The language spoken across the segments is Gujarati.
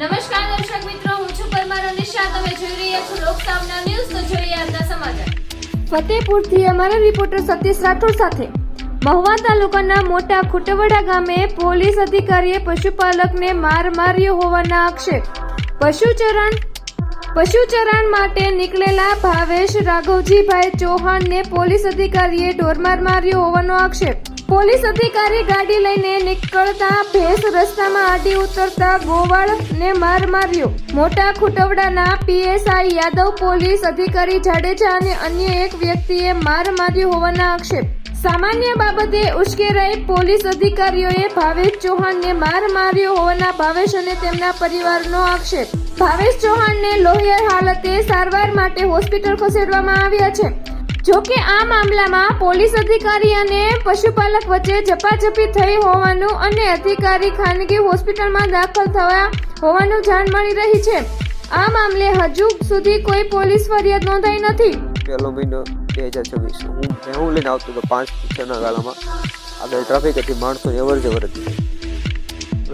નમસ્કાર દર્શક મિત્રો, હું છું પરમાર અનિશા. તમે જોઈ રહ્યા છો લોકસામના ન્યૂઝ, તો જોઈએ આજના સમાચાર. ફતેપુરથી અમારા રિપોર્ટર સતીશ રાઠોડ સાથે. મહુવા તાલુકાના મોટા ખુટવડા ગામે પોલીસ અધિકારીએ પશુપાલકને માર માર્યો હોવાના આક્ષેપ. પશુચરણ પશુચરણ માટે નીકળેલા ભાવેશ રાઘવજીભાઈ ચૌહાણને પોલીસ અધિકારીએ ઢોરમાર માર્યો હોવાનો આક્ષેપ. પોલીસ અધિકારી ગાડી લઈને નીકળતા ભેંસ રસ્તામાં આડી ઉતરતા ગોવાળને માર માર્યો. મોટા ખુટવડાના પીએસઆઈ યાદવ પોલીસ અધિકારી જાડેજા અને અન્ય એક વ્યક્તિએ માર માર્યો હોવાના આક્ષેપ. સામાન્ય બાબતે ઉશ્કેરાઈ પોલીસ અધિકારીઓએ ભાવેશ ચૌહાણને માર માર્યો હોવાના ભાવેશ અને તેમના પરિવારનો આક્ષેપ. ભાવેશ ચૌહાણને લોહિયાર હાલતે સારવાર માટે હોસ્પિટલ ખસેડવામાં આવ્યા છે. જો કે આ મામલામાં પોલીસ અધિકારી અને પશુપાલક વચ્ચે ઝપાઝપી થઈ હોવાનું અને અધિકારી ખાનગી હોસ્પિટલમાં દાખલ થયા હોવાનું જાણ મળી રહી છે. આ મામલે હજુ સુધી કોઈ પોલીસ ફરિયાદ નોંધાઈ નથી. પહેલો મહિનો બે હજાર છવ્વીસ હું હું લઈને આવતો હતો પાંચ છના ગાળામાં. આગળ ટ્રાફિક હતી, માણસો અવર જવર હતી.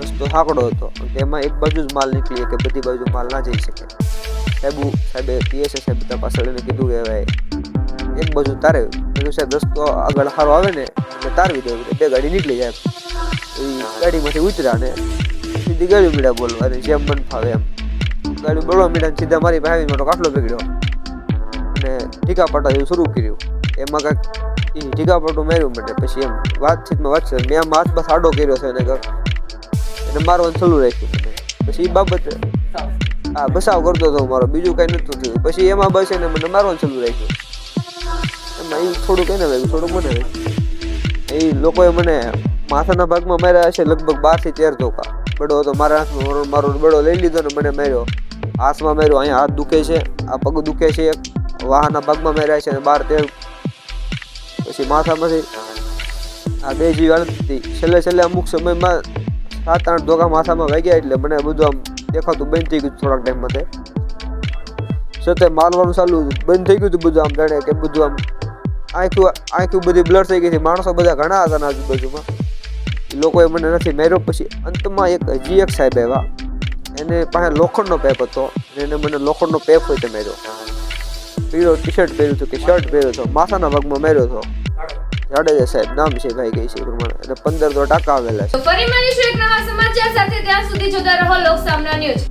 રસ્તો સાંકડો હતો. તેમાં એક બાજુ જ માલ નીકળી કે બધી બાજુ માલ ના જઈ શકે. સાહેબ સાહેબે પીએસએ સાહેબ પાછળ એને કીધું કે ભાઈ એક બાજુ તારે કીધું સાહેબ રસ્તો આગળ સારો આવે ને એટલે તારવી દો. બે ગાડી નીકળી જાય એ ગાડીમાંથી ઉતર્યા ને સીધી ગાડી મીડા બોલવા જેમ મન ફાવે એમ. ગાડી બોલવા મીડા સીધા મારી પાસે મોટો કાફલો પકડ્યો અને ટીકા પાટા એવું શરૂ કર્યું. એમાં કાંઈક એ ટીકા પાટું માર્યું મને પછી એમ વાતચીતમાં વાત છે મેં આમ હાથ બસ આડો કર્યો છે એને એને મારવાનું ચાલુ રાખ્યું મને પછી એ બાબત હા બસાવ કરતો હતો મારો બીજું કાંઈ નહોતું થયું. પછી એમાં બસ એને મને મારવાનું ચાલુ રાખ્યું. એમાં એ થોડુંક એને લાગ્યું, થોડુંક મને એ લોકોએ મને માથાના ભાગમાં માર્યા હશે લગભગ બારથી તેર ધોકા. બડો હતો, મારા હાથમાં મારો બડો લઈ લીધો ને મને માર્યો. હાથમાં માર્યો, અહીંયા હાથ દુખે છે, આ પગ દુખે છે એક. વાહના ભાગમાં માર્યા છે અને બાર, તેર. પછી માથામાંથી આ બે જીવ હતી. છેલ્લે છેલ્લે અમુક સમયમાં સાત, આઠ ધોકા માથામાં વાગ્યા એટલે મને બધું આમ દેખાતું બંધ થઈ ગયું થોડાક ટાઈમ માટે છતાં મારવાનું ચાલુ બંધ થઈ ગયું હતું બધું આમ જાણે કે બધું આમ આંખું આંખું બધી બ્લડ થઈ ગઈ હતી માણસો બધા ઘણા હતા આજુબાજુમાં. લોકોએ મને નથી માર્યો. પછી અંતમાં એક હજી એક સાહેબ આવ્યા. એને પાસે લોખંડનો પેપ હતો. એને મને લોખંડનો પેપ હોય તે માર્યો. પીળો ટી શર્ટ પહેર્યું હતું કે શર્ટ પહેર્યો હતો. માથાના ભાગમાં માર્યો હતો. જાડેજા સાહેબ નામ છે ભાઈ, કઈ છે પ્રમાણે. એટલે પંદર તો ટાંકા આવેલા છે. ફરી મળીશું એક નવા સમાચાર સાથે. ત્યાં સુધી જોતા રહો લોકસામના ન્યૂઝ.